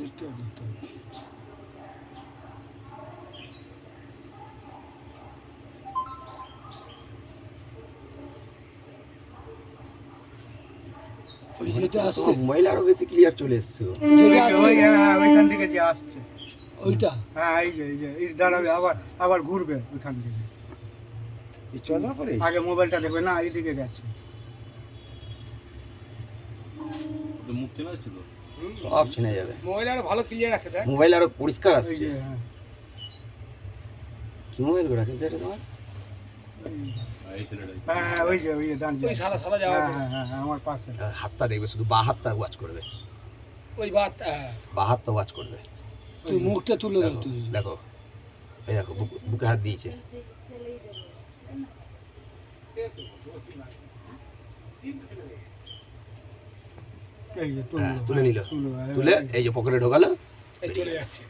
চেষ্টা করতে হবে ওই যেটা আসছে। মোবাইল আরও বেশি ক্লিয়ার চলে এসছে। যেটা আসছে ওইখান থেকে যে আসছে। ওইটা? হ্যাঁ এই যে এই যে এই দাঁড়াবে আবার আবার ঘুরবে ওইখান থেকে। এই আগে মোবাইলটা দেখবে না এইদিকে গেছে। মুখ চেনা যাচ্ছে তো? সব চেনা যাবে। মোবাইল আরও ভালো ক্লিয়ার আছে দেখ। মোবাইল আরও পরিষ্কার আসছে। যে হ্যাঁ। কি মোবাইল গো রাখিস এটা তোমার? হাতটা দেখবে শুধু বা হাতটা ওয়াচ করবে। ওই বাত হ্যাঁ। বা হাতটা ওয়াচ করবে। তুই মুখটা তুলে দেখো তুই। দেখো এই দেখো বুক- বুকে হাত দিয়েছে। হ্যাঁ তুললো তুলে নিল। হ্যাঁ, তুলে এই যে। পকেটে ঢোকালো। চলে যাচ্ছে।